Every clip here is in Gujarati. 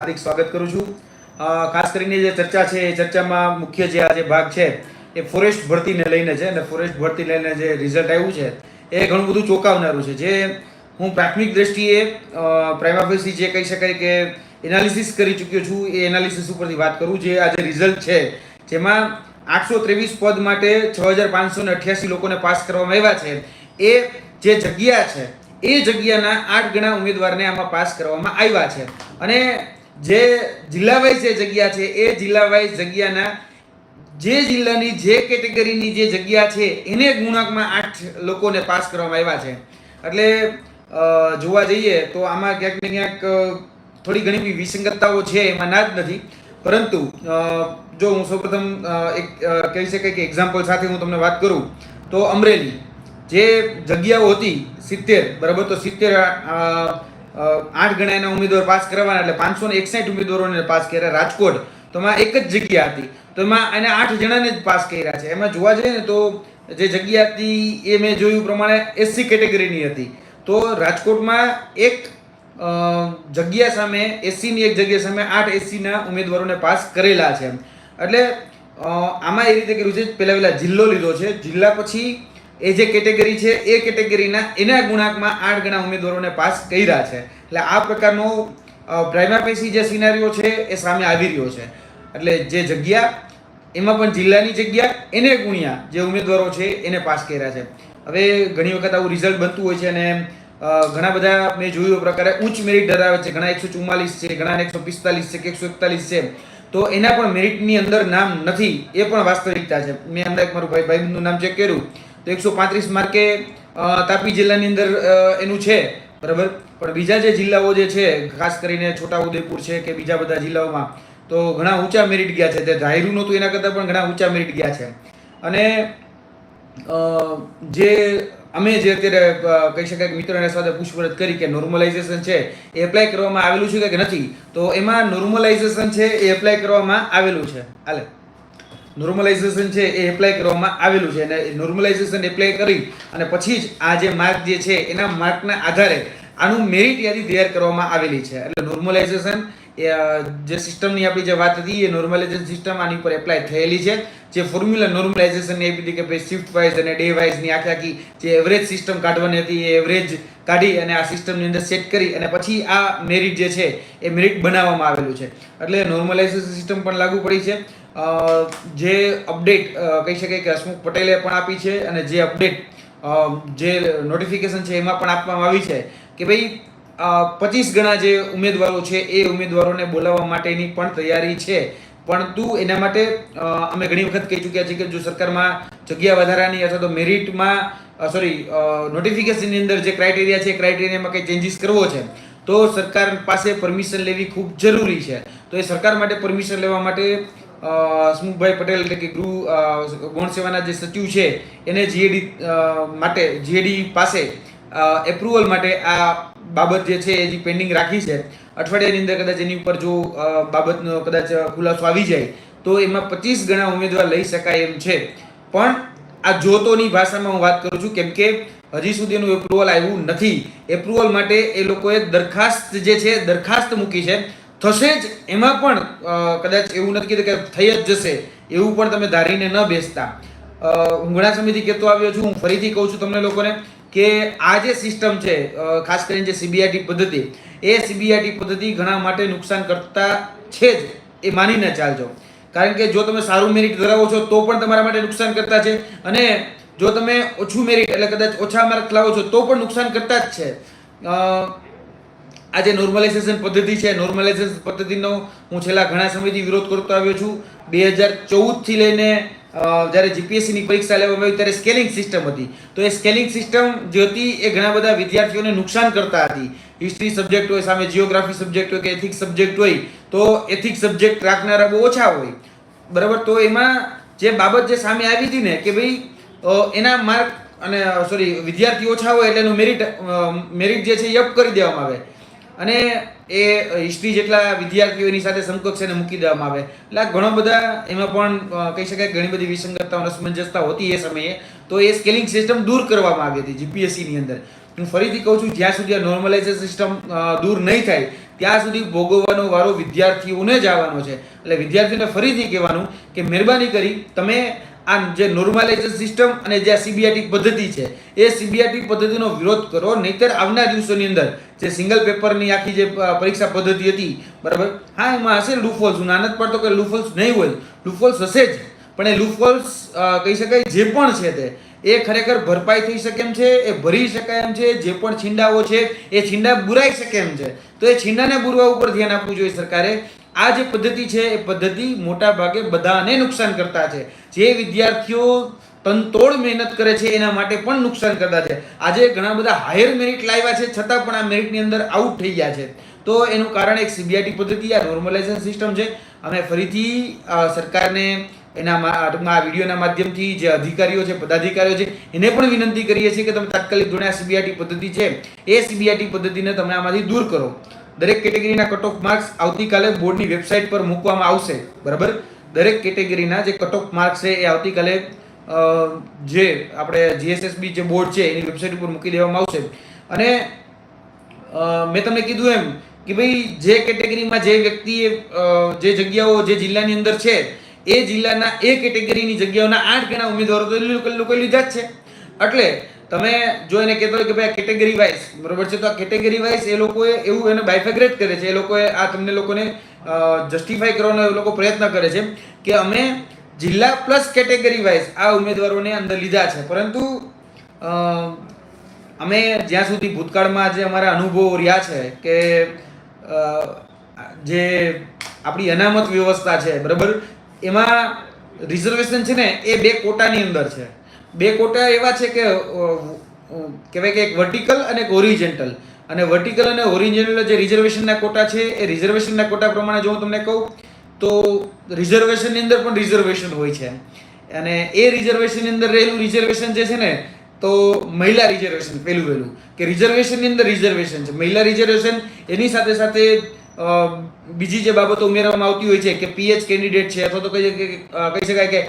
હાર્દિક સ્વાગત કરું છું. ખાસ કરીને જે ચર્ચા છે, એ ચર્ચામાં મુખ્ય જે આ જે ભાગ છે, એ ફોરેસ્ટ ભરતીને લઈને છે અને ફોરેસ્ટ ભરતી લઈને જે રિઝલ્ટ આવ્યું છે, એ ઘણું બધું ચોંકાવનારું છે. જે હું પ્રાથમિક દ્રષ્ટિએ પ્રાઇમાફેસી જે કહી શકાય કે એનાલિસિસ કરી ચૂક્યો છું, એ એનાલિસિસ ઉપરથી વાત કરું જે આ જે રિઝલ્ટ છે, જેમાં આઠસો ત્રેવીસ પદ માટે છ હજાર પાંચસો ને અઠ્યાસી લોકોને પાસ કરવામાં આવ્યા છે. એ જે જગ્યા છે, એ જગ્યાના આઠ ગણા ઉમેદવારને આમાં પાસ કરવામાં આવ્યા છે. અને જે જિલ્લા વાઇઝ જે જગ્યા છે, એ જિલ્લા વાઇઝ જગ્યાના જે જિલ્લાની જે કેટેગરીની જે જગ્યા છે, એને ગુણાંકમાં આઠ લોકોને પાસ કરવામાં આવ્યા છે. એટલે જોવા જઈએ તો આમાં ક્યાંક ને ક્યાંક થોડી ઘણી બી વિસંગતતાઓ છે, એમાં ના જ નથી. પરંતુ જો હું સૌપ્રથમ એક કહી શકાય કે એક્ઝામ્પલ સાથે હું તમને વાત કરું, તો અમરેલી. જે જગ્યાઓ હતી સિત્તેર, બરાબર? તો સિત્તેર આઠ ગણા એના ઉમેદવાર પાસ કરવાના એટલે પાંચસો ને એકસાઠ ઉમેદવારોને પાસ કર્યા રાજકોટ. તો એમાં એક જ જગ્યા હતી. તો એમાં એને આઠ જણાને જ પાસ કર્યા છે. એમાં જોવા જઈએ ને તો જે જગ્યા હતી એ મેં જોયું પ્રમાણે એસસી કેટેગરીની હતી. તો રાજકોટમાં એક જગ્યા સામે એસસીની એક જગ્યા સામે આઠ એસસીના ઉમેદવારોને પાસ કરેલા છે એટલે આમાં એ રીતે કર્યું છે. પહેલાં પહેલાં જિલ્લો લીધો છે. જિલ્લા પછી એ જે કેટેગરી છે, એ કેટેગરીના એના ગુણાંકમાં આઠ ગણા ઉમેદવારોને પાસ કર્યા છે. એટલે આ પ્રકારનો પ્રાઇમાપેસી જે સિનારીઓ છે, એ સામે આવી રહ્યો છે. એટલે જે જગ્યા, એમાં પણ જિલ્લાની જગ્યા, એને ગુણ્યા જે ઉમેદવારો છે, એને પાસ કર્યા છે. હવે ઘણી વખત આવું રિઝલ્ટ બનતું હોય છે અને ઘણા બધા મેં જોયું પ્રકારે ઉચ્ચ મેરિટ ધરાવે છે. ઘણા એકસો ચુમ્માલીસ છે ઘણા એકસો પિસ્તાલીસ છે, કે એકસો એકતાલીસ છે તો એના પણ મેરિટની અંદર નામ નથી, એ પણ વાસ્તવિકતા છે. મેં અંદર એક મારું ભાઈ ભાઈનું નામ ચેક કર્યું. તો એકસો પાંત્રીસ માર્કે તાપી જિલ્લાની અંદર એનું છે, બરાબર? પણ બીજા જે જિલ્લાઓ જે છે, ખાસ કરીને છોટાઉદેપુર છે કે બીજા બધા જિલ્લાઓમાં, તો ઘણા ઊંચા મેરિટ ગયા છે. તે જાહેરું નહોતું એના કરતાં, પણ ઘણા ઊંચા મેરિટ ગયા છે. અને જે અમે જે અત્યારે કહી શકાય કે મિત્રોને સાથે પૂછપરછ કરી કે નોર્મલાઇઝેશન છે, એ એપ્લાય કરવામાં આવેલું છે કે નથી, તો એમાં નોર્મલાઇઝેશન છે, એ એપ્લાય કરવામાં આવેલું છે. હાલે. નોર્મલાઇઝેશન છે એ એપ્લાય કરવામાં આવેલું છે અને નોર્મલાઇઝેશન એપ્લાય કરી અને પછી જ આ જે માર્ક જે છે એના માર્કના આધારે આનું મેરિટ યાદી તૈયાર કરવામાં આવેલી છે. એટલે નોર્મલાઇઝેશન જે સિસ્ટમની આપણી જે વાત હતી, એ નોર્મલાઇઝેશન સિસ્ટમ આની ઉપર એપ્લાય થયેલી છે. જે ફોર્મ્યુલા નોર્મલાઇઝેશનની આપી હતી કે ભાઈ શિફ્ટ વાઇઝ અને ડે વાઇઝની આખી આખી જે એવરેજ સિસ્ટમ કાઢવાની હતી, એ એવરેજ કાઢી અને આ સિસ્ટમની અંદર સેટ કરી અને પછી આ મેરિટ જે છે, એ મેરિટ બનાવવામાં આવેલું છે. એટલે નોર્મલાઇઝેશન સિસ્ટમ પણ લાગુ પડી છે. જે અપડેટ કહી શકાય કે હસમુખ પટેલે પણ આપી છે અને જે અપડેટ જે નોટિફિકેશન છે એમાં પણ આપવામાં આવી છે કે ભાઈ પચીસ ગણા જે ઉમેદવારો છે, એ ઉમેદવારોને બોલાવવા માટેની પણ તૈયારી છે. પરંતુ એના માટે અમે ઘણી વખત કહી ચૂક્યા છીએ કે જો સરકારમાં જગ્યા વધારાની અથવા તો મેરિટમાં સોરી નોટિફિકેશનની અંદર જે ક્રાઇટેરિયા છે ક્રાઇટેરિયામાં કંઈ ચેન્જીસ કરવો છે, તો સરકાર પાસે પરમિશન લેવી ખૂબ જરૂરી છે. તો એ સરકાર માટે પરમિશન લેવા માટે સ્મુખભાઈ પટેલ એટલે કે ગૃહ ગૌણ સેવાના જે સચિવ છે, એને જીએડી માટે જીએડી પાસે એપ્રુવલ માટે આ બાબત જે છે એ જે પેન્ડિંગ રાખી છે. અઠવાડિયાની અંદર કદાચ એની ઉપર જો બાબતનો કદાચ ખુલાસો આવી જાય, તો એમાં પચીસ ગણા ઉમેદવાર લઈ શકાય એમ છે. પણ આ જોતોની ભાષામાં હું વાત કરું છું, કેમ કે હજી સુધી એનું એપ્રુવલ આવ્યું નથી. એપ્રુવલ માટે એ લોકોએ દરખાસ્ત જે છે, દરખાસ્ત મૂકી છે. થશે જ, એમાં પણ કદાચ એવું નથી કીધું કે થઈ જ જશે, એવું પણ તમે ધારીને ન બેસતા. હું ઘણા સમયથી કહેતો આવ્યો છું, હું ફરીથી કહું છું તમને લોકોને કે આ જે સિસ્ટમ છે ખાસ કરીને જે સીબીઆઈટી પદ્ધતિ, એ સીબીઆઈટી પદ્ધતિ ઘણા માટે નુકસાન કરતા છે જ, એ માનીને ચાલજો. કારણ કે જો તમે સારું મેરિટ ધરાવો છો, તો પણ તમારા માટે નુકસાન કરતા છે. અને જો તમે ઓછું મેરિટ એટલે કદાચ ઓછા માર્ક લાવો છો, તો પણ નુકસાન કરતા જ છે. આ જે નોર્મલાઇઝેશન પદ્ધતિ છે નોર્મલાઇઝેશન પદ્ધતિનો હું છેલ્લા ઘણા સમયથી વિરોધ કરતો આવ્યો છું. બે હજાર ચૌદથી લઈને જ્યારે જીપીએસસીની પરીક્ષા લેવામાં આવી ત્યારે સ્કેલિંગ સિસ્ટમ હતી. તો એ સ્કેલિંગ સિસ્ટમ જે હતી એ ઘણા બધા વિદ્યાર્થીઓને નુકસાન કરતા હતી. હિસ્ટ્રી સબ્જેક્ટ હોય, સામે જીઓગ્રાફી સબ્જેક્ટ હોય કે એથિક્સ સબ્જેક્ટ હોય, તો એથિક્સ સબ્જેક્ટ રાખનારા બહુ ઓછા હોય. બરાબર? તો એમાં જે બાબત જે સામે આવી હતી ને કે ભાઈ એના માર્ક અને સોરી વિદ્યાર્થી ઓછા હોય એટલે એનું મેરિટ મેરિટ જે છે એ અપ કરી દેવામાં આવે. અને એ હિસ્ટ્રી જેટલા વિદ્યાર્થીઓ એની સાથે સમકક્ષ એને મૂકી દેવામાં આવે. એટલે આ ઘણો બધા એમાં પણ કહી શકાય ઘણી બધી વિસંગતતાઓ અસમંજસતા હોતી એ સમયે. તો એ સ્કેલિંગ સિસ્ટમ દૂર કરવામાં આવી હતી જીપીએસસીની અંદર. હું ફરીથી કહું છું, જ્યાં સુધી આ નોર્મલાઇઝેશન સિસ્ટમ દૂર નહીં થાય, ત્યાં સુધી ભોગવવાનો વારો વિદ્યાર્થીઓને જ આવવાનો છે. એટલે વિદ્યાર્થીઓને ફરીથી કહેવાનું કે, મહેરબાની કરી, તમે આ જે નોર્મલાઇઝેશન સિસ્ટમ અને જે આ સીબીઆરટી પદ્ધતિ છે, એ સીબીઆરટી પદ્ધતિનો વિરોધ કરો, નહીતર આવનાર દિવસોની અંદર જે સિંગલ પેપરની આખી જે પરીક્ષા પદ્ધતિ હતી, બરાબર? હા, એમાં હશે લૂફોલ્સ હું નાનત પડતો કે લૂફોલ્સ નહીં હોય. લૂફોલ્સ હશે જ. પણ એ લૂફોલ્સ કહી શકાય, જે પણ છે તે એ ખરેખર ભરપાઈ થઈ શકે એમ છે, એ ભરી શકાય એમ છે, જે પણ છીંડાઓ છે, એ છીંડા બુરાઈ શકે એમ છે. તો એ છીંડાને બુરવા ઉપર ધ્યાન આપવું જોઈએ સરકારે. આ જે પદ્ધતિ છે, એ પદ્ધતિ મોટા ભાગે બધાને નુકસાન કરતા છે. જે વિદ્યાર્થીઓ તનતોડ મહેનત કરે છે, એના માટે પણ નુકસાન કરતા છે. આજે ઘણા બધા હાયર મેરિટ લાવ્યા છે, છતાં પણ આ મેરિટની અંદર આઉટ થઈ ગયા છે. તો એનું કારણ એક સીબીઆઈટી પદ્ધતિ, આ નોર્મલાઇઝેશન સિસ્ટમ છે. અમે ફરીથી સરકારને એના ટૂંકમાં આ વિડીયોના માધ્યમથી જે અધિકારીઓ છે, પદાધિકારીઓ છે, એને પણ વિનંતી કરીએ છીએ કે તમે તાત્કાલિક ધોરણે આ સીબીઆઈટી પદ્ધતિ છે, એ સીબીઆઈટી પદ્ધતિને તમે આમાંથી દૂર કરો. દરેક કેટેગરીના કટ ઓફ માર્ક્સ આવતીકાલે બોર્ડની વેબસાઇટ પર મૂકવામાં આવશે, બરાબર? દરેક કેટેગરીના જે કટ ઓફ માર્ક્સ છે, એ આવતીકાલે જે આપણે જીએસએસબી જે બોર્ડ છે, એની વેબસાઇટ ઉપર મૂકી દેવામાં આવશે. અને મેં તમને કીધું એમ કે ભાઈ, જે કેટેગરીમાં જે વ્યક્તિએ જે જગ્યાઓ, જે જિલ્લાની અંદર છે એ જિલ્લાના એ કેટેગરીની જગ્યાઓના આઠ ગણા ઉમેદવારો તો લોકો- લીધા જ છે. એટલે તમે જો એને કહેતો કે ભાઈ કેટેગરી વાઇઝ, બરોબર છે? તો આ કેટેગરી વાઇઝ એ લોકોએ એવું એને બાયફેગ્રેટ કરે છે. એ લોકોએ આ તમને લોકોને જસ્ટિફાઈ કરવાનો એ લોકો પ્રયત્ન કરે છે કે અમે જિલ્લા પ્લસ કેટેગરી વાઇઝ આ ઉમેદવારોને અંદર લીધા છે. પરંતુ અમે જ્યાં સુધી ભૂતકાળમાં જે અમારા અનુભવો રહ્યા છે કે જે આપણી અનામત વ્યવસ્થા છે, બરાબર? એમાં રિઝર્વેશન છે ને એ બે કોટાની અંદર છે. બે કોટા એવા છે કે કહેવાય કે એક વર્ટિકલ અને એક ઓરિજેન્ટલ અને વર્ટિકલ અને ઓરિજિનલ જે રિઝર્વેશનના કોટા છે, એ રિઝર્વેશનના કોટા પ્રમાણે જો હું તમને કહું, તો રિઝર્વેશનની અંદર પણ રિઝર્વેશન હોય છે. અને એ રિઝર્વેશનની અંદર રહેલું રિઝર્વેશન જે છે ને, તો મહિલા રિઝર્વેશન પહેલું પહેલું કે રિઝર્વેશનની અંદર રિઝર્વેશન છે. મહિલા રિઝર્વેશન એની સાથે સાથે બીજી જે બાબતો ઉમેરવામાં આવતી હોય છે કે પીએચ કેન્ડિડેટ છે અથવા તો કહી કહી શકાય કે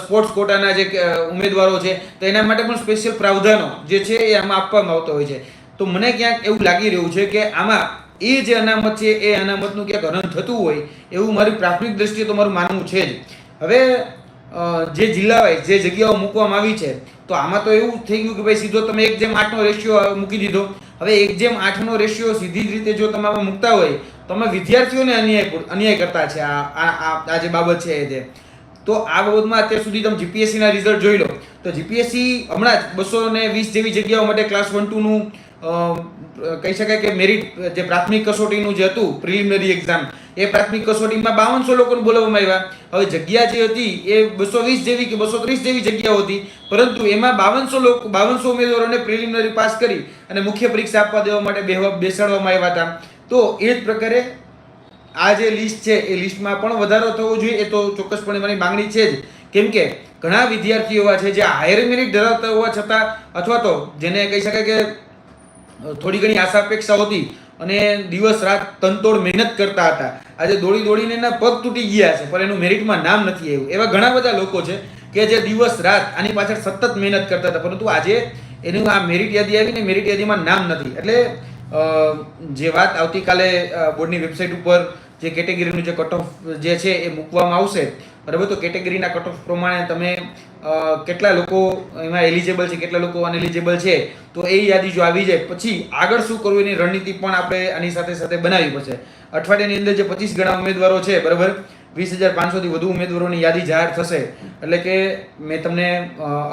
સ્પોર્ટ્સ કોટાના જે ઉમેદવારો છે, તો એના માટે પણ સ્પેશિયલ પ્રાવધાનો જે છે એ આમાં આપવામાં આવતો હોય છે. તો મને ક્યાંક એવું લાગી રહ્યું છે કે આમાં એ જે અનામત છે એ અનામતનું ક્યાંક હરણ થતું હોય એવું મારી પ્રાથમિક દ્રષ્ટિએ તો મારું માનવું છે જ. હવે જે જિલ્લા વાઇઝ જે જગ્યાઓ મૂકવામાં આવી છે, તો આમાં તો એવું થઈ ગયું કે ભાઈ સીધો તમે એક જેમ આઠનો રેશિયો મૂકી દીધો. હવે એક જેમ આઠનો રેશિયો સીધી જ રીતે જો તમે મૂકતા હોય તો અમે વિદ્યાર્થીઓને અન્યાય અન્યાય કરતા છે. આ આ- આ જે બાબત છે તે તો આ બાબતમાં અત્યાર સુધી તમે જીપીએસસીના રિઝલ્ટ જોઈ લો. તો જીપીએસસી હમણાં જ બસો ને વીસ જેવી જગ્યાઓ માટે ક્લાસ વન ટુનું કહી શકાય કે મેરિટ જે પ્રાથમિક કસોટીનું જે હતું પ્રિલિમિનરી એક્ઝામ એ પ્રાથમિક કસોટીમાં બાવનસો લોકોને બોલાવવામાં આવ્યા. હવે જગ્યા જે હતી, એ બસો વીસ જેવી કે બસો ત્રીસ જેવી જગ્યાઓ હતી. પરંતુ એમાં બાવનસો લોકો બાવનસો ઉમેદવારોને પ્રિલિમિનરી પાસ કરી અને મુખ્ય પરીક્ષા આપવા દેવા માટે બેસાડવામાં આવ્યા હતા. તો એ જ પ્રકારે આ જે લિસ્ટ છે, એ લિસ્ટમાં પણ વધારો થવો જોઈએ. એ તો ચોક્કસપણે મારી માંગણી છે જ. કેમ કે ઘણા વિદ્યાર્થીઓ એવા છે જે હાયર મેરિટ ધરાવતા હોવા છતાં અથવા તો જેને કહી શકાય કે થોડી ઘણી આશા અપેક્ષા હતી અને દિવસ રાત તનતોડ મહેનત કરતા હતા. આજે દોડી દોડીને એના પગ તૂટી ગયા છે, પણ એનું મેરિટમાં નામ નથી આવ્યું. એવા ઘણા બધા લોકો છે કે જે દિવસ રાત આની પાછળ સતત મહેનત કરતા હતા, પરંતુ આજે એનું આ મેરિટ યાદી આવીને મેરિટ યાદીમાં નામ નથી. એટલે જે વાત આવતીકાલે બોર્ડની વેબસાઇટ ઉપર જે કેટેગરીનું જે કટ ઓફ જે છે એ મૂકવામાં આવશે, બરાબર? તો કેટેગરીના કટ ઓફ પ્રમાણે તમે કેટલા લોકો એમાં એલિજેબલ છે, કેટલા લોકો અનએલિજેબલ છે, તો એ યાદી જો આવી જાય, પછી આગળ શું કરવું એની રણનીતિ પણ આપણે આની સાથે સાથે બનાવવી પડશે. અઠવાડિયાની અંદર જે પચીસ ગણા ઉમેદવારો છે, બરાબર? વીસ હજાર પાંચસોથી વધુ ઉમેદવારોની યાદી જાહેર થશે. એટલે કે મેં તમને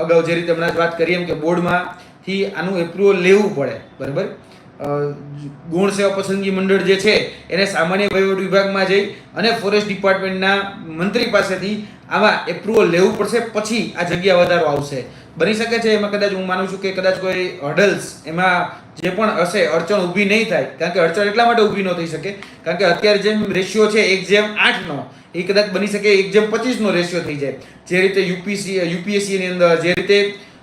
અગાઉ જે રીતે હમણાં જ વાત કરી એમ કે બોર્ડમાંથી આનું એપ્રુવલ લેવું પડે, બરાબર? ગુણ સેવા પસંદગી મંડળ જે છે, એને સામાન્ય વહીવટ વિભાગમાં જઈ અને ફોરેસ્ટ ડિપાર્ટમેન્ટના મંત્રી પાસેથી આમાં એપ્રુવલ લેવું પડશે, પછી આ જગ્યા વધારો આવશે. બની શકે છે એમાં કદાચ હું માનું છું કે કદાચ કોઈ હર્ડલ્સ એમાં જે પણ હશે, અડચણ ઊભી નહીં થાય, કારણ કે અડચણ એટલા માટે ઊભી ન થઈ શકે, કારણ કે અત્યારે જેમ રેશિયો છે એક જેમ આઠનો, એ કદાચ બની શકે એક જેમ પચીસનો રેશિયો થઈ જાય. જે રીતે યુપીસી યુપીએસસીની અંદર જે રીતે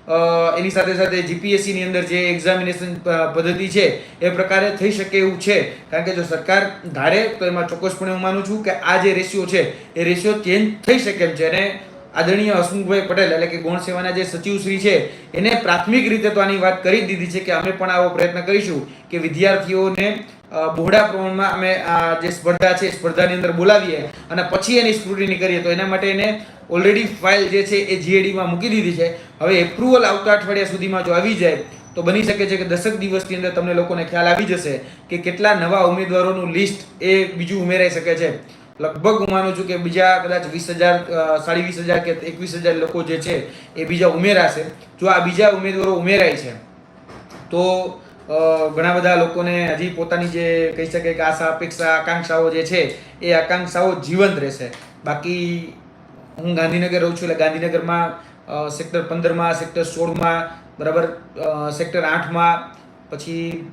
એની સાથે સાથે જીપીએસસીની અંદર જે એક્ઝામિનેશન પદ્ધતિ છે, એ પ્રકારે થઈ શકે એવું છે. કારણ કે જો સરકાર ધારે, તો એમાં ચોક્કસપણે હું માનું છું કે આ જે રેશિયો છે, એ રેશિયો ચેન્જ થઈ શકે એમ છે. અને આદરણીય હસમુખભાઈ પટેલ, એટલે કે ગૌણ સેવાના જે સચિવશ્રી છે, એને પ્રાથમિક રીતે તો આની વાત કરી દીધી છે કે અમે પણ આવો પ્રયત્ન કરીશું કે વિદ્યાર્થીઓને બહોળા પ્રમાણમાં અમે આ જે સ્પર્ધા છે સ્પર્ધાની અંદર બોલાવીએ અને પછી એની સ્ક્રુટિની કરીએ. તો એના માટે એને ઓલરેડી ફાઇલ જે છે, એ જીએડીમાં મૂકી દીધી છે. હવે એપ્રુવલ આવતા અઠવાડિયા સુધીમાં જો આવી જાય, તો બની શકે છે કે દસક દિવસની અંદર તમને લોકોને ખ્યાલ આવી જશે કે કેટલા નવા ઉમેદવારોનું લિસ્ટ એ બીજું ઉમેરાઈ શકે છે. લગભગ હું માનું છું કે બીજા કદાચ વીસ હજાર સાડી વીસ હજાર કે એકવીસ હજાર લોકો જે છે, એ બીજા ઉમેરાશે. જો આ બીજા ઉમેદવારો ઉમેરાય છે, તો ઘણા બધા લોકોને હજી પોતાની જે કહી શકાય કે આશા, અપેક્ષા, આકાંક્ષાઓ જે છે, એ આકાંક્ષાઓ જીવંત રહેશે. બાકી હું ગાંધીનગર રહું છું એટલે ગાંધીનગરમાં સેક્ટર પંદરમાં, સેક્ટર સોળમાં, બરાબર સેક્ટર આઠમાં, પછી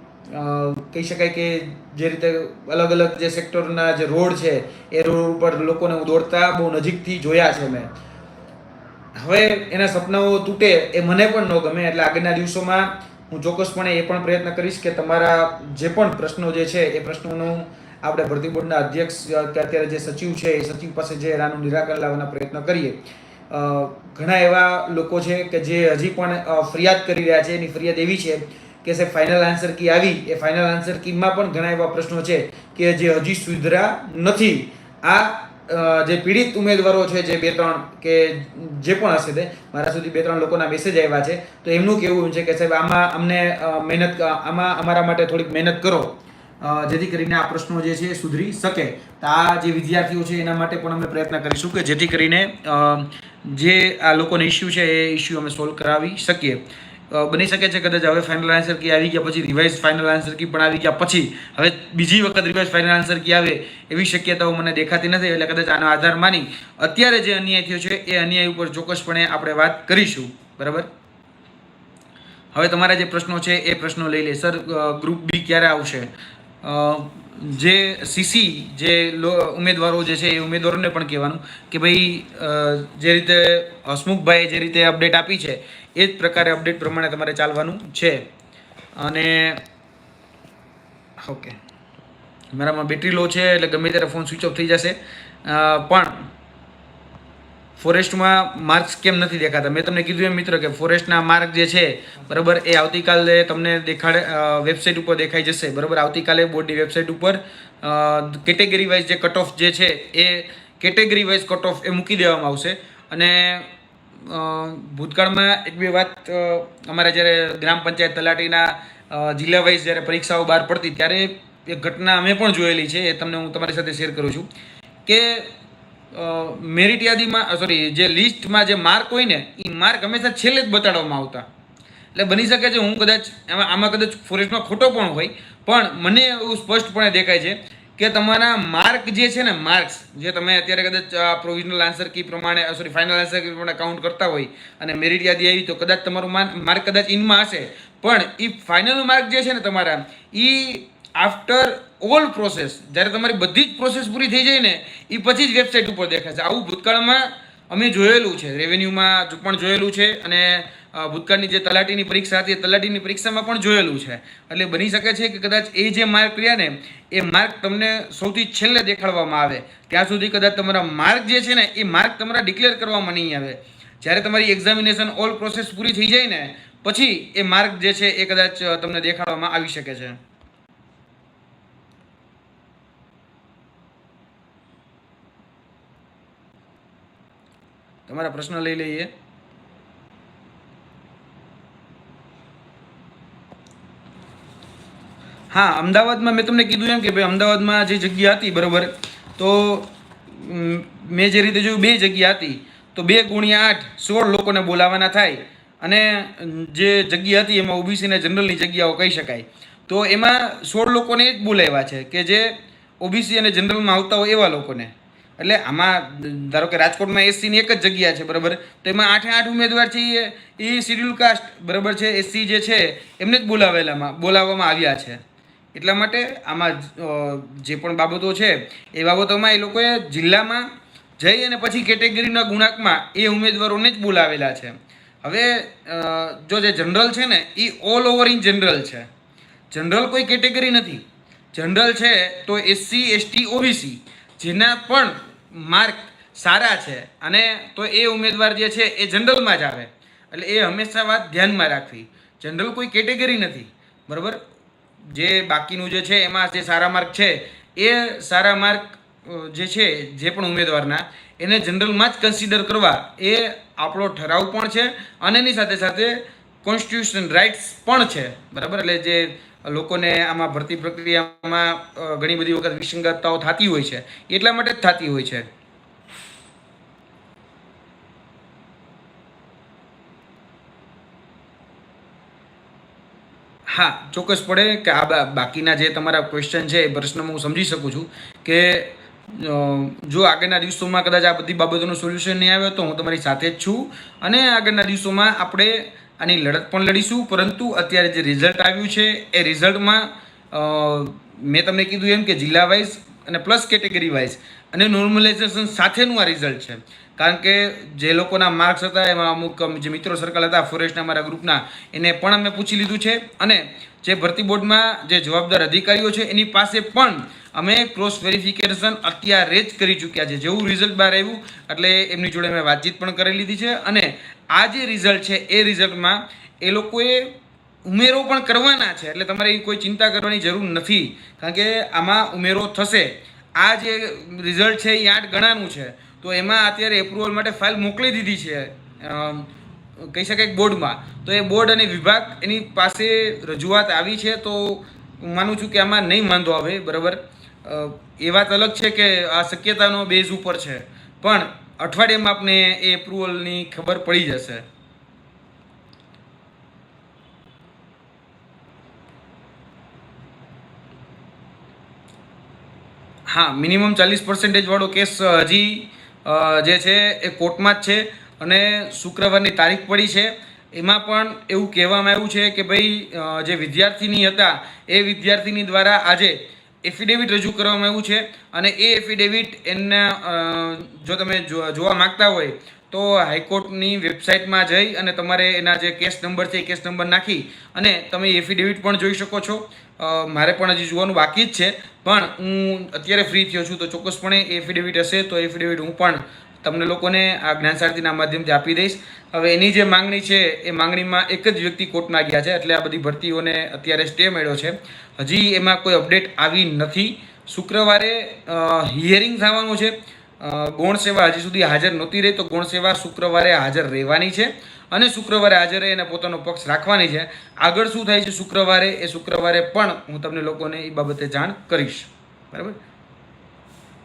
કહી શકાય કે જે રીતે અલગ અલગ જે સેક્ટરના જે રોડ છે, એ રોડ ઉપર લોકોને હું દોડતા બહુ નજીકથી જોયા છે મેં. હવે એના સપનાઓ તૂટે એ મને પણ ન ગમે એટલે આગળના દિવસોમાં હું ચોક્કસપણે એ પણ પ્રયત્ન કરીશ કે તમારા જે પણ પ્રશ્નો જે છે, એ પ્રશ્નોનું આપણે ભરતી બોર્ડના અધ્યક્ષ કે અત્યારે જે સચિવ છે, એ સચિવ પાસે જે એનાનું નિરાકરણ લાવવાના પ્રયત્ન કરીએ. ઘણા એવા લોકો છે કે જે હજી પણ ફરિયાદ કરી રહ્યા છે, એની ફરિયાદ એવી છે કે સાહેબ ફાઇનલ આન્સર કી આવી. એ ફાઇનલ આન્સર કીમાં પણ ઘણા એવા પ્રશ્નો છે કે જે હજી સુધરા નથી. આ જે પીડિત ઉમેદવારો છે જે બે ત્રણ કે જે પણ હશે તે, મારા સુધી બે ત્રણ લોકોના મેસેજ આવ્યા છે. તો એમનું કહેવું છે કે સાહેબ, આમાં અમને મહેનત આમાં અમારા માટે થોડીક મહેનત કરો. જેથી કરીને આ પ્રશ્નો જે છે એ સુધરી શકે. તો આ જે વિદ્યાર્થીઓ છે એના માટે પણ અમે પ્રયત્ન કરીશું કે જેથી કરીને જે આ લોકોને ઇસ્યુ છે એ ઇસ્યુ અમે સોલ્વ કરાવી શકીએ. બની શકે છે કદાચ હવે ફાઇનલ આન્સર કી આવી ગયા પછી રિવાઇઝ ફાઇનલ આન્સર કી પણ આવી ગયા પછી. હવે બીજી વખત રિવાઇઝ ફાઇનલ આન્સર કી આવે એવી શક્યતાઓ મને દેખાતી નથી, એટલે કદાચ આનો આધાર માની. અત્યારે જે અન્યાય થયો છે, એ અન્યાય ઉપર ચોક્કસપણે આપણે વાત કરીશું. બરાબર? હવે તમારા જે પ્રશ્નો છે, એ પ્રશ્નો લઈ લે. સર ગ્રુપ બી ક્યારે આવશે? જે સીસી જે ઉમેદવારો જે છે એ ઉમેદવારોને પણ કહેવાનું કે ભાઈ જે રીતે હસમુખભાઈએ જે રીતે અપડેટ આપી છે, એ જ પ્રકારે અપડેટ પ્રમાણે તમારે ચાલવાનું છે. અને ઓકે. મારામાં બેટરી લો છે એટલે ગમે ત્યારે ફોન સ્વિચ ઓફ થઈ જશે. પણ ફોરેસ્ટમાં માર્ક્સ કેમ નથી દેખાતા? મેં તમને કીધું એમ મિત્ર કે ફોરેસ્ટના માર્ક જે છે, બરાબર, એ આવતીકાલે તમને દેખાડે વેબસાઇટ ઉપર દેખાઈ જશે, બરાબર? આવતીકાલે બોર્ડની વેબસાઇટ ઉપર કેટેગરી વાઇઝ જે કટ ઓફ જે છે, એ કેટેગરી વાઇઝ કટ ઓફ એ મૂકી દેવામાં આવશે. અને ભૂતકાળમાં એક બે વાત અમારા જ્યારે ગ્રામ પંચાયત તલાટીના જિલ્લા વાઇઝ જ્યારે પરીક્ષાઓ બહાર પડતી, ત્યારે એક ઘટના અમે પણ જોયેલી છે, એ તમને હું તમારી સાથે શેર કરું છું. કે મેરિટ યાદીમાં સોરી જે લિસ્ટમાં જે માર્ક હોય ને એ માર્ક હંમેશા છેલ્લે જ બતાડવામાં આવતા. એટલે બની શકે છે, હું કદાચ, એમાં, આમાં કદાચ ફોરેસ્ટમાં ખોટો પણ હોય, પણ મને એવું સ્પષ્ટપણે દેખાય છે કે તમારા માર્ક જે છે ને માર્ક્સ જે તમે અત્યારે કદાચ પ્રોવિઝનલ આન્સર કી પ્રમાણે સોરી ફાઇનલ આન્સર કી પ્રમાણે કાઉન્ટ કરતા હોય, અને મેરિટ યાદી આવી, તો કદાચ તમારું માર્ક કદાચ ઇનમાં હશે, પણ એ ફાઇનલ માર્ક જે છે ને તમારા એ આફ્ટર ઓલ પ્રોસેસ જ્યારે તમારી બધી જ પ્રોસેસ પૂરી થઈ જાય ને, એ પછી જ વેબસાઇટ ઉપર દેખાશે આવું ભૂતકાળમાં અમે જોયેલું છે. રેવન્યુમાં પણ જોયેલું છે અને ભૂતકાળની જે તલાટીની પરીક્ષા હતી, એ તલાટીની પરીક્ષામાં પણ જોયેલું છે. એટલે બની શકે છે કે કદાચ એ જે માર્ક રહ્યા ને, એ માર્ક તમને સૌથી છેલ્લે દેખાડવામાં આવે. ત્યાં સુધી કદાચ તમારા માર્ક જે છે ને, એ માર્ક તમારા ડિક્લેર કરવામાં નહીં આવે. જ્યારે તમારી એક્ઝામિનેશન ઓલ પ્રોસેસ પૂરી થઈ જાય ને, પછી એ માર્ક જે છે એ કદાચ તમને દેખાડવામાં આવી શકે છે. તમારા પ્રશ્ન લઈ લઈએ. હા, અમદાવાદમાં મેં તમને કીધું એમ કે ભાઈ અમદાવાદમાં જે જગ્યા હતી, બરાબર? તો મેં જે રીતે જોયું, બે જગ્યા હતી. તો બે ગુણ્યા આઠ સોળ લોકોને બોલાવવાના થાય અને જે જગ્યા હતી એમાં ઓબીસીને જનરલની જગ્યાઓ કહી શકાય. તો એમાં સોળ લોકોને જ બોલાવ્યા છે કે જે ઓબીસી અને જનરલમાં આવતા હોય એવા લોકોને. એટલે આમાં ધારો કે રાજકોટમાં એસસીની એક જ જગ્યા છે, બરાબર? તો એમાં આઠે આઠ ઉમેદવાર છે એ એ શિડ્યુલ કાસ્ટ, બરાબર છે? એસસી જે છે, એમને જ બોલાવેલામાં, બોલાવવામાં આવ્યા છે. એટલા માટે આમાં જે પણ બાબતો છે, એ બાબતોમાં એ લોકોએ જિલ્લામાં જઈ અને પછી કેટેગરીના ગુણાંકમાં એ ઉમેદવારોને જ બોલાવેલા છે. હવે જો જે જનરલ છે ને એ ઓલ ઓવર ઇન જનરલ છે. જનરલ કોઈ કેટેગરી નથી. જનરલ છે તો એસસી, એસટી, ઓબીસી, જેના પણ માર્ક સારા છે અને તો એ ઉમેદવાર જે છે એ જનરલમાં જ આવે. એટલે એ હંમેશા વાત ધ્યાનમાં રાખવી. જનરલ કોઈ કેટેગરી નથી. બરાબર? જે બાકીનું જે છે, એમાં જે સારા માર્ક છે, એ સારા માર્ક જે છે, જે પણ ઉમેદવારના, એને જનરલમાં જ કન્સિડર કરવા એ આપણો ઠરાવ પણ છે અને એની સાથે સાથે કોન્સ્ટિટ્યુશન રાઇટ્સ પણ છે. બરાબર? એટલે જે લોકોને આમાં ભરતી પ્રક્રિયામાં ઘણી બધી વખત વિસંગતતાઓ થતી હોય છે. એટલા માટે જ થતી હોય છે. હા ચોક્કસપણે કે આ બાકીના જે તમારા ક્વેશ્ચન છે એ પ્રશ્નમાં હું સમજી શકું છું કે જો આગળના દિવસોમાં કદાચ આ બધી બાબતોનું સોલ્યુશન નહીં આવે તો હું તમારી સાથે જ છું. અને આગળના દિવસોમાં આપણે આની લડત પણ લડીશું, પરંતુ અત્યારે જે રિઝલ્ટ આવ્યું છે, એ રિઝલ્ટમાં મેં તમને કીધું એમ કે જિલ્લા વાઇઝ અને પ્લસ કેટેગરી વાઇઝ અને નોર્મલાઇઝેશન સાથેનું આ રિઝલ્ટ છે. કારણ કે જે લોકોના માર્ક્સ હતા, એમાં અમુક જે મિત્રો સર્કલ હતા ફોરેસ્ટના મારા ગ્રુપના એને પણ અમે પૂછી લીધું છે. અને જે ભરતી બોર્ડમાં જે જવાબદાર અધિકારીઓ છે, એની પાસે પણ અમે ક્રોસ વેરિફિકેશન અત્યારે જ કરી ચૂક્યા છે. જેવું રિઝલ્ટ બહાર આવ્યું, એટલે એમની જોડે મેં વાતચીત પણ કરી લીધી છે. અને આ જે રિઝલ્ટ છે, એ રિઝલ્ટમાં એ લોકોએ ઉમેરો પણ કરવાના છે. એટલે તમારે એ કોઈ ચિંતા કરવાની જરૂર નથી. કારણ કે આમાં ઉમેરો થશે. આ જે રિઝલ્ટ છે, એ આઠ ગણાનું છે. તો એમાં અત્યારે એપ્રુવલ માટે ફાઇલ મોકલી દીધી છે. કહી શકાય બોર્ડમાં. તો એ બોર્ડ અને વિભાગ એની પાસે રજૂઆત આવી છે. તો હું માનું છું કે આમાં નહીં વાંધો આવે. બરાબર? એ વાત અલગ છે કે આ શક્યતાનો બેઝ ઉપર છે. પણ અઠવાડિયામાં આપને એ એપ્રુવલની ખબર પડી જશે. હા મિનિમમ ચાલીસ વાળો કેસ હજી જે છે એ કોર્ટમાં જ છે અને શુક્રવારની તારીખ પડી છે. એમાં પણ એવું કહેવામાં આવ્યું છે કે ભાઈ જે વિદ્યાર્થીની હતા, એ વિદ્યાર્થીની દ્વારા આજે એફિડેવિટ રજૂ કરવામાં આવ્યું છે અને એ એફિડેવિટ એના જો તમે જોવા માંગતા હોય તો હાઈકોર્ટની વેબસાઇટમાં જઈ અને તમારે એના જે કેસ નંબર છે એ કેસ નંબર નાખી અને તમે એફિડેવિટ પણ જોઈ શકો છો. મારે પણ હજી જોવાનું બાકી જ છે. પણ હું અત્યારે ફ્રી થયો છું તો ચોક્કસપણે એફિડેવિટ હશે તો એફિડેવિટ હું પણ તમને લોકોને આ જ્ઞાન સારથીના માધ્યમથી આપી દઈશ. હવે એની જે માંગણી છે, એ માંગણીમાં એક જ વ્યક્તિ કોર્ટમાં ગયા છે, એટલે આ બધી ભરતીઓને અત્યારે સ્ટે મળ્યો છે. હજી એમાં કોઈ અપડેટ આવી નથી. શુક્રવારે હિયરિંગ થવાનું છે. ગૌણ સેવા હજી સુધી હાજર નહોતી રહી, તો ગૌણ સેવા શુક્રવારે હાજર રહેવાની છે અને શુક્રવારે હાજર રહી અને પોતાનો પક્ષ રાખવાની છે. આગળ શું થાય છે શુક્રવારે? એ શુક્રવારે પણ હું તમને લોકોને એ બાબતે જાણ કરીશ. બરાબર?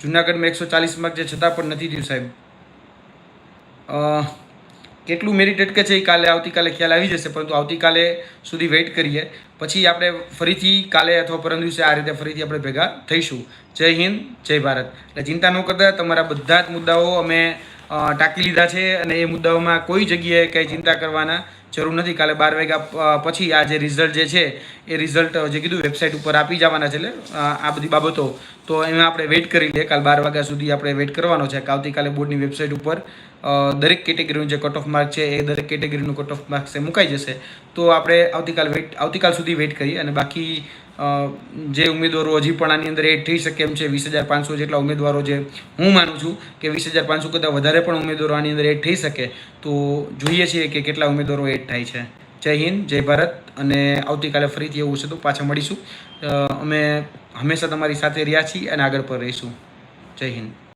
જુનાગઢમાં એકસો ચાલીસ માર્ક જે છતાં પણ નથી થયું સાહેબ. કેટલું મેરિટ અટકે છે એ કાલે, આવતીકાલે ખ્યાલ આવી જશે, પરંતુ આવતીકાલે સુધી વેઇટ કરીએ. પછી આપણે ફરીથી કાલે અથવા પરમ દિવસે આ રીતે ફરીથી આપણે ભેગા થઈશું. જય હિન્દ, જય ભારત. એટલે ચિંતા ન કરતા, તમારા બધા જ મુદ્દાઓ અમે ટાંકી લીધા છે અને એ મુદ્દાઓમાં કોઈ જગ્યાએ કંઈ ચિંતા કરવાના જરૂર નથી. કાલે બાર વાગ્યા પછી આ જે રિઝલ્ટ જે છે, એ રિઝલ્ટ જે કીધું વેબસાઇટ ઉપર આપી જવાના છે એટલે આ બધી બાબતો. તો એમાં આપણે વેઇટ કરી લઈએ. કાલ બાર વાગ્યા સુધી આપણે વેઇટ કરવાનો છે. કે આવતીકાલે બોર્ડની વેબસાઇટ ઉપર દરેક કેટેગરીનું જે કટ ઓફ માર્ક છે, એ દરેક કેટેગરીનું કટ ઓફ માર્ક્સ એ મુકાઈ જશે. તો આપણે આવતીકાલ વેઇટ આવતીકાલ સુધી વેઇટ કરીએ અને બાકી જે ઉમેદવારો હજી પણ આની અંદર એડ થઈ શકે એમ છે, વીસ હજાર પાંચસો જેટલા ઉમેદવારો જે હું માનું છું કે વીસ હજાર પાંચસો કરતાં વધારે પણ ઉમેદવારો આની અંદર એડ થઈ શકે, તો જોઈએ છીએ કે કેટલા ઉમેદવારો એડ થાય છે. જય હિન્દ, જય ભારત, અને આવતીકાલે ફરીથી એવું છે તો પાછા મળીશું. અમે હંમેશા તમારી સાથે રહ્યા છીએ અને આગળ પર રહીશું. જય હિન્દ.